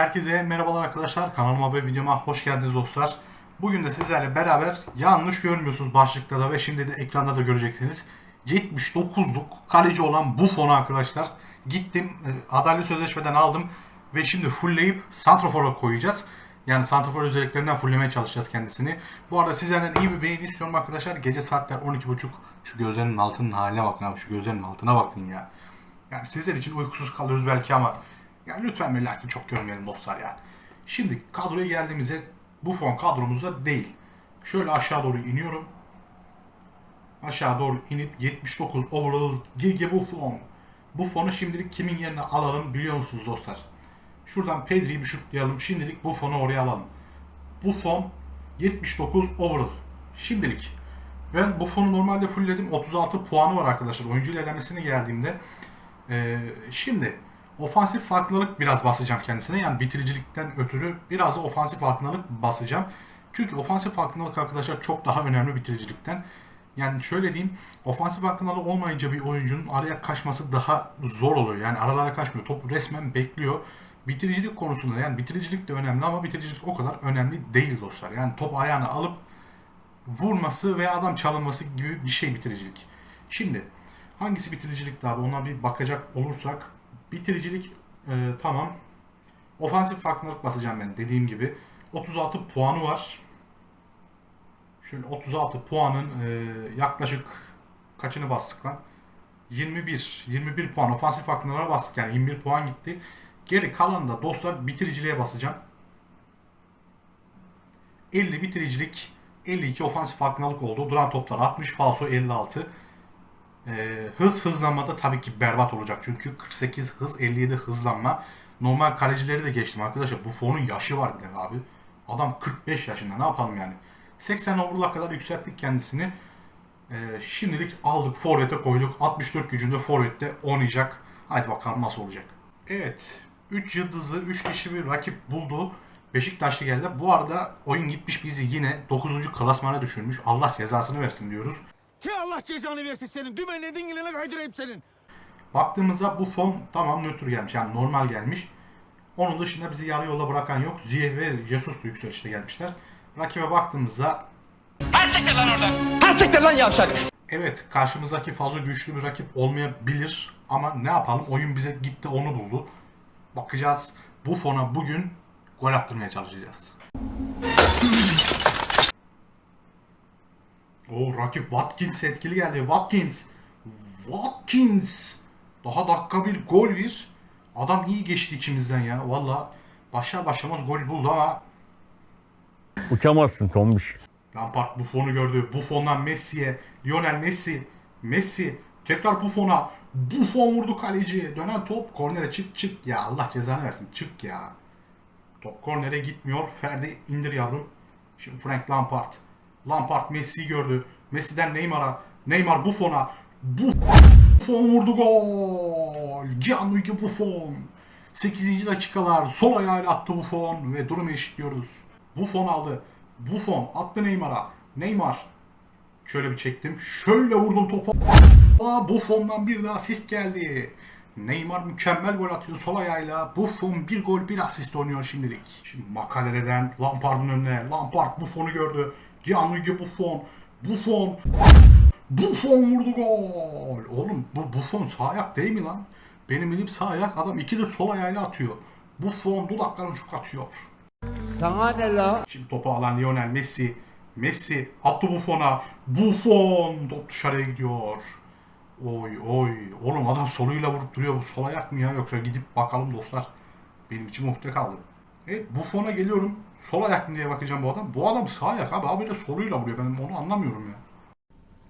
Herkese merhabalar arkadaşlar. Kanalıma ve videoma hoş geldiniz dostlar. Bugün de sizlerle beraber yanlış görmüyorsunuz başlıkta da ve şimdi de ekranda da göreceksiniz. 79'luk kaleci olan Buffon'u arkadaşlar. Gittim e, adaylı sözleşmeden aldım ve şimdi fullleyip Santrafor'a koyacağız. Yani Santrafor özelliklerinden fulllemeye çalışacağız kendisini. Bu arada sizlerden iyi bir beğeni istiyorum arkadaşlar. Gece saatler 12.30. Şu gözlerinin altının haline bakın abi. Şu gözlerinin altına bakın ya. Yani sizler için uykusuz kalıyoruz belki ama yani lütfen ve çok görmeyelim dostlar yani. Şimdi kadroya geldiğimizde Buffon kadromuzda değil. Şöyle aşağı doğru iniyorum. Aşağı doğru inip 79 overall Gigi Buffon. Buffon'u şimdilik kimin yerine alalım biliyor musunuz dostlar? Şuradan Pedri'yi bir şutlayalım. Şimdilik Buffon'u oraya alalım. Buffon 79 overall. Şimdilik. Ben Buffon'u normalde fullledim. 36 puanı var arkadaşlar. Oyuncu ilerlemesine geldiğimde. Ee, şimdi ofansif farklılık biraz basacağım kendisine. Yani bitiricilikten ötürü biraz da ofansif farklılık basacağım. Çünkü ofansif farklılık arkadaşlar çok daha önemli bitiricilikten. Yani şöyle diyeyim, ofansif farklılığı olmayınca bir oyuncunun araya kaçması daha zor oluyor. Yani aralara kaçmıyor. Top resmen bekliyor. Bitiricilik konusunda yani bitiricilik de önemli ama bitiricilik o kadar önemli değil dostlar. Yani top ayağına alıp vurması veya adam çalınması gibi bir şey bitiricilik. Şimdi hangisi bitiricilik abi ona bir bakacak olursak bitiricilik e, tamam. Ofansif farklılık basacağım ben dediğim gibi. 36 puanı var. Şöyle 36 puanın e, yaklaşık kaçını bastık lan? 21. 21 puan ofansif farklılığa bastık yani 21 puan gitti. Geri kalan da dostlar bitiriciliğe basacağım. 50 bitiricilik, 52 ofansif farklılık oldu. Duran toplar 60, falso 56. Ee, hız hızlanmada tabii ki berbat olacak. Çünkü 48 hız, 57 hızlanma. Normal kalecileri de geçtim arkadaşlar. Bu fonun yaşı var bir de abi. Adam 45 yaşında ne yapalım yani. 80 overall'a kadar yükselttik kendisini. Ee, şimdilik aldık forvete koyduk. 64 gücünde forvette oynayacak. Haydi bakalım nasıl olacak. Evet. 3 yıldızlı, 3 dişli bir rakip buldu. Beşiktaşlı geldi. Bu arada oyun gitmiş bizi yine 9. klasmana düşürmüş. Allah cezasını versin diyoruz. Ki Allah cezanı versin senin. Dümenle dingilene kaydırayım senin. Baktığımızda bu fon tamam nötr gelmiş. Yani normal gelmiş. Onun dışında bizi yarı yolda bırakan yok. Ziyeh ve Jesus da yükselişte gelmişler. Rakibe baktığımızda Ha siktir lan yavşak. evet karşımızdaki fazla güçlü bir rakip olmayabilir. Ama ne yapalım oyun bize gitti onu buldu. Bakacağız bu fona bugün gol attırmaya çalışacağız. O rakip Watkins etkili geldi. Watkins. Watkins. Daha dakika bir gol bir. Adam iyi geçti içimizden ya. Valla başlar başlamaz gol buldu ama Uçamazsın tombiş. Lampard Buffon'u gördü. Buffon'dan Messi'ye. Lionel Messi. Messi. Tekrar Buffon'a. Buffon vurdu kaleciye. Dönen top. Kornere çık çık. Ya Allah cezanı versin. Çık ya. Top kornere gitmiyor. Ferdi indir yavrum. Şimdi Frank Lampard. Lampard Messi'yi gördü. Messi'den Neymar'a. Neymar Buffon'a. Buffon vurdu gol. Gianluigi Buffon. 8. dakikalar. Sol ayağıyla attı Buffon ve durumu eşitliyoruz. Buffon aldı. Buffon attı Neymar'a. Neymar. Şöyle bir çektim. Şöyle vurdum topa. Aa, Buffon'dan bir de asist geldi. Neymar mükemmel gol atıyor sol ayağıyla. Buffon bir gol bir asist oynuyor şimdilik. Şimdi Makalere'den Lampard'ın önüne. Lampard Buffon'u gördü. Gianluigi Buffon. Buffon. Buffon vurdu gol. Oğlum bu Buffon sağ ayak değil mi lan? Benim elim sağ ayak adam ikidir sol ayağıyla atıyor. Buffon dudaklarını uçuk atıyor. Sana ne la? Şimdi topu alan Lionel Messi. Messi attı Buffon'a. Buffon top dışarıya gidiyor. Oy oy. Oğlum adam soluyla vurup duruyor. Bu sol ayak mı ya? Yoksa gidip bakalım dostlar. Benim için muhte kaldı. Evet Buffon'a geliyorum. Sol ayak mı diye bakacağım bu adam. Bu adam sağ ayak abi. Abi de soluyla vuruyor. Ben onu anlamıyorum ya.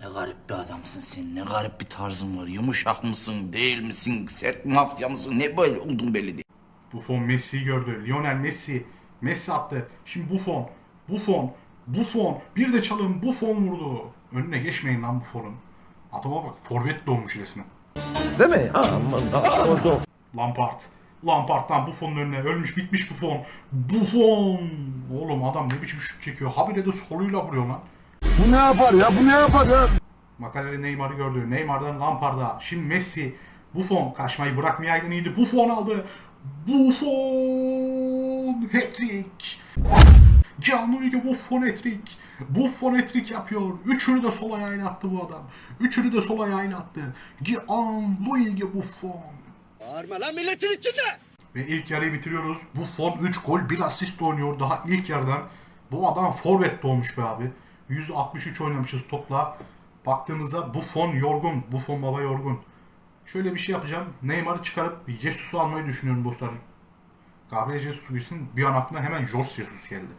Ne garip bir adamsın sen. Ne garip bir tarzın var. Yumuşak mısın, değil misin? Sert mafya mısın? Ne böyle oldun belli değil. Buffon Messi'yi gördü. Lionel Messi. Messi attı. Şimdi Buffon. Buffon. Buffon. Bir de çalım. Buffon vurdu. Önüne geçmeyin lan Buffon'un. Adama bak. Forvet doğmuş resmen. Değil mi? Aman Lampard. Lampard'dan Buffon'un önüne ölmüş bitmiş Buffon. Buffon. Oğlum adam ne biçim şut çekiyor. Habire de soluyla vuruyor lan. Bu ne yapar ya? Bu ne yapar ya? Makaleli Neymar'ı gördü. Neymar'dan Lampard'a. Şimdi Messi. Buffon kaçmayı bırakmayaydın iyiydi. Buffon aldı. Buffon hat-trick. Gianluigi Buffon hat-trick. Buffon hat-trick yapıyor. Üçünü de sol ayağıyla attı bu adam. Üçünü de sol ayağıyla attı. Gianluigi Buffon. Bağırma lan milletin içinde. Ve ilk yarıyı bitiriyoruz. Buffon 3 gol 1 asist oynuyor daha ilk yarıdan. Bu adam forvet doğmuş be abi. 163 oynamışız topla. Baktığımızda Buffon yorgun. Buffon baba yorgun. Şöyle bir şey yapacağım. Neymar'ı çıkarıp Jesus'u almayı düşünüyorum dostlar. Gabriel Jesus gitsin. Bir an aklıma hemen George Jesus geldi.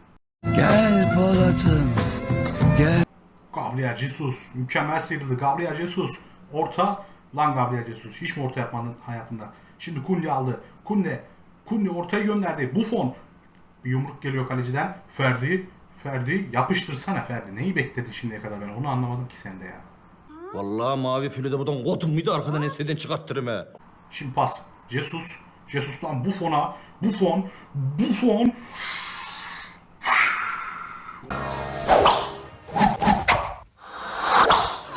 Gel Polat'ım. Gabriel Jesus. Mükemmel sıyrıldı. Gabriel Jesus. Orta. Lan Gabriel Jesus. Hiç mi orta yapmadın hayatında? Şimdi Kunde aldı. Kunde. Kunde ortaya gönderdi. Buffon. Bir yumruk geliyor kaleciden. Ferdi. Ferdi. Yapıştırsana Ferdi. Neyi bekledin şimdiye kadar ben? Onu anlamadım ki sende ya. Vallahi mavi fili de buradan kotum muydu arkadan enseden çıkarttırım he. Şimdi pas. Jesus. Jesus'tan Buffon'a. Buffon. Buffon.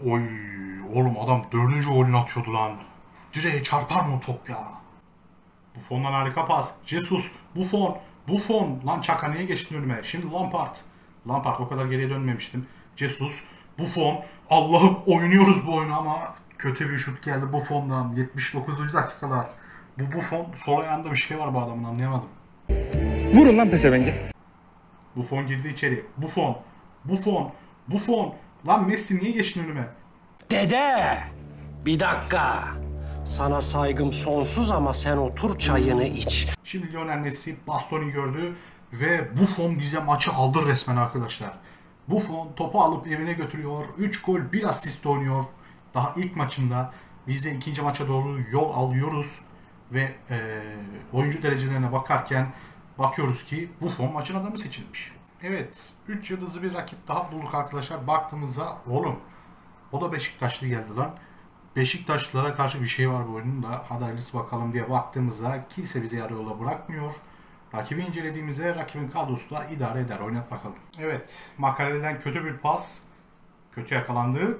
Oy oğlum adam dördüncü golünü atıyordu lan. Direğe çarpar mı o top ya? Buffon'dan harika pas. Jesus. Buffon. Buffon. Lan Çaka niye geçtin önüme? Şimdi Lampard. Lampard o kadar geriye dönmemiştim. Jesus. Buffon. Allah'ım oynuyoruz bu oyunu ama kötü bir şut geldi Buffon'dan. 79. dakikalar. Bu Buffon sol ayağında bir şey var bu adamın anlayamadım. Vurun lan pesevenge. Buffon girdi içeri. Buffon. Buffon. Buffon. Lan Messi niye geçtin önüme? Dede! Bir dakika. Sana saygım sonsuz ama sen otur çayını iç. Şimdi Lionel Messi Bastoni gördü ve Buffon bize maçı aldı resmen arkadaşlar. Buffon topu alıp evine götürüyor. 3 gol 1 asist oynuyor. Daha ilk maçında biz de ikinci maça doğru yol alıyoruz. Ve eee, oyuncu derecelerine bakarken bakıyoruz ki Buffon maçın adamı seçilmiş. Evet 3 yıldızlı bir rakip daha bulduk arkadaşlar. Baktığımızda oğlum o da Beşiktaşlı geldi lan. Beşiktaşlılara karşı bir şey var bu oyunun da hadi hayırlısı bakalım diye baktığımızda kimse bizi yarı yola bırakmıyor. Rakibi incelediğimizde rakibin kadrosu da idare eder. Oynat bakalım. Evet. Makareliden kötü bir pas. Kötü yakalandı.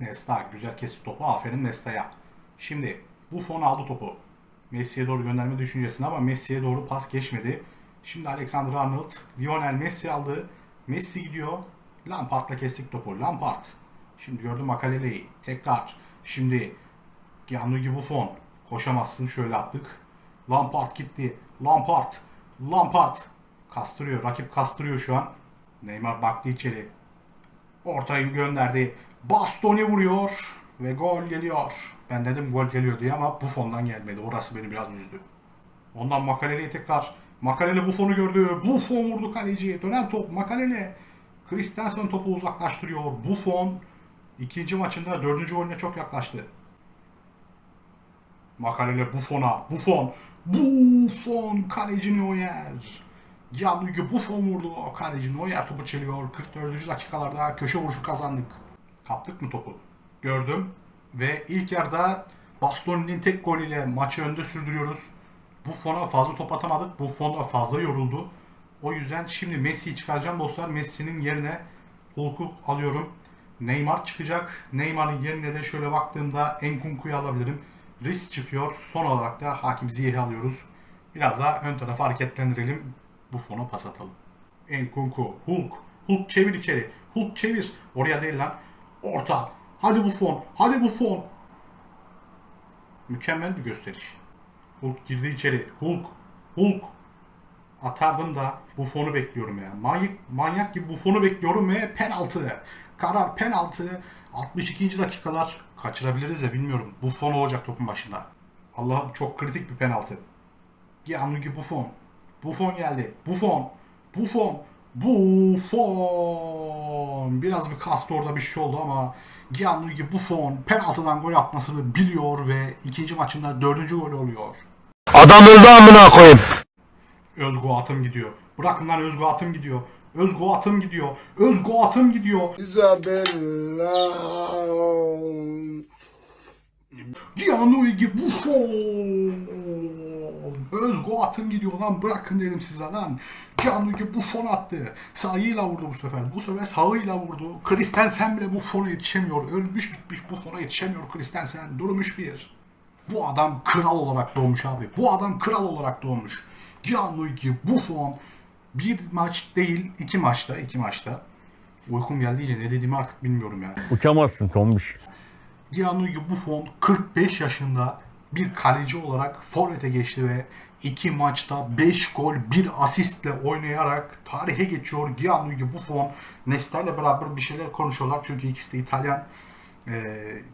Nesta güzel kesti topu. Aferin Nesta'ya. Şimdi Buffon aldı topu. Messi'ye doğru gönderme düşüncesine ama Messi'ye doğru pas geçmedi. Şimdi Alexander Arnold. Lionel Messi aldı. Messi gidiyor. Lampard'la kestik topu. Lampard. Şimdi gördüm Makalele'yi. Tekrar. Şimdi Gianluigi Buffon. Koşamazsın. Şöyle attık. Lampard gitti. Lampard. Lampard. Kastırıyor. Rakip kastırıyor şu an. Neymar baktı içeri. Ortayı gönderdi. Bastoni vuruyor. Ve gol geliyor. Ben dedim gol geliyor diye ama Buffon'dan gelmedi. Orası beni biraz üzdü. Ondan Makalele'yi tekrar. Makalele Buffon'u gördü. Buffon vurdu kaleciye. Dönen top Makalele. Christensen topu uzaklaştırıyor. Buffon ikinci maçında dördüncü golüne çok yaklaştı. Makalele Buffon'a. Buffon. Buffon. Kaleci Neuer. Gianluigi Buffon vurdu. Kaleci Neuer topu çeliyor. 44. dakikalarda köşe vuruşu kazandık. Kaptık mı topu? Gördüm. Ve ilk yarıda Bastoni'nin tek golüyle maçı önde sürdürüyoruz. Buffon'a fazla top atamadık. Buffon da fazla yoruldu. O yüzden şimdi Messi'yi çıkaracağım dostlar. Messi'nin yerine Hulk'u alıyorum. Neymar çıkacak. Neymar'ın yerine de şöyle baktığımda Enkunku'yu alabilirim. Risk çıkıyor. Son olarak da Hakim Ziyech'i alıyoruz. Biraz daha ön tarafa hareketlendirelim. Buffon'a pas atalım. Enkunku, Hulk. Hulk çevir içeri. Hulk çevir. Oraya değil lan. Orta. Hadi Buffon. Hadi Buffon. Mükemmel bir gösteriş. Hulk girdi içeri. Hulk. Hulk. Atardım da Buffon'u bekliyorum ya. Manyak, manyak gibi Buffon'u bekliyorum ve penaltı. Karar penaltı. 62. dakikalar kaçırabiliriz de bilmiyorum. Buffon olacak topun başında. Allah'ım çok kritik bir penaltı. Gianluigi Buffon. Buffon geldi. Buffon. Buffon. Buffon. Biraz bir kastı orada bir şey oldu ama Gianluigi Buffon penaltıdan gol atmasını biliyor ve ikinci maçında dördüncü gol oluyor. Adam öldü amına koyayım. Özgo atım gidiyor. Bırakın lan Özgo atım gidiyor. Özgo atım gidiyor. Özgo atım gidiyor. Isabella. Gianluigi Buffon. Özgo atım gidiyor lan bırakın dedim size lan. Gianluigi Buffon attı. Sağıyla vurdu bu sefer. Bu sefer sağıyla vurdu. Christensen bile Buffon'a yetişemiyor. Ölmüş bitmiş Buffon'a yetişemiyor Christensen. Durmuş bir. Bu adam kral olarak doğmuş abi. Bu adam kral olarak doğmuş. Gianluigi Buffon Bir maç değil, iki maçta, iki maçta. Uykum geldi iyice ne dediğimi artık bilmiyorum yani. Uçamazsın tombiş. Gianluigi Buffon 45 yaşında bir kaleci olarak forvete geçti ve iki maçta 5 gol 1 asistle oynayarak tarihe geçiyor. Gianluigi Buffon Nesta'yla beraber bir şeyler konuşuyorlar çünkü ikisi de İtalyan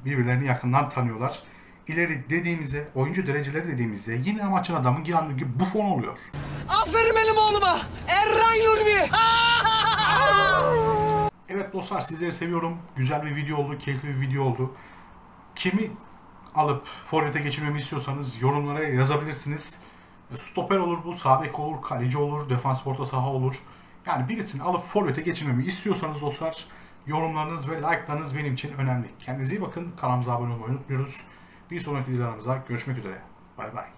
birbirlerini yakından tanıyorlar. İleri dediğimizde, oyuncu dereceleri dediğimizde yine maçın adamı Gianluigi Buffon oluyor. Aferin benim oğluma. Erran Ulvi. Evet dostlar sizleri seviyorum. Güzel bir video oldu, keyifli bir video oldu. Kimi alıp forvete geçirmemi istiyorsanız yorumlara yazabilirsiniz. Stoper olur bu, sağ bek olur, kaleci olur, defans orta saha olur. Yani birisini alıp forvete geçirmemi istiyorsanız dostlar yorumlarınız ve like'larınız benim için önemli. Kendinize iyi bakın. Kanalımıza abone olmayı unutmuyoruz. Bir sonraki videolarımızda görüşmek üzere. Bay bay.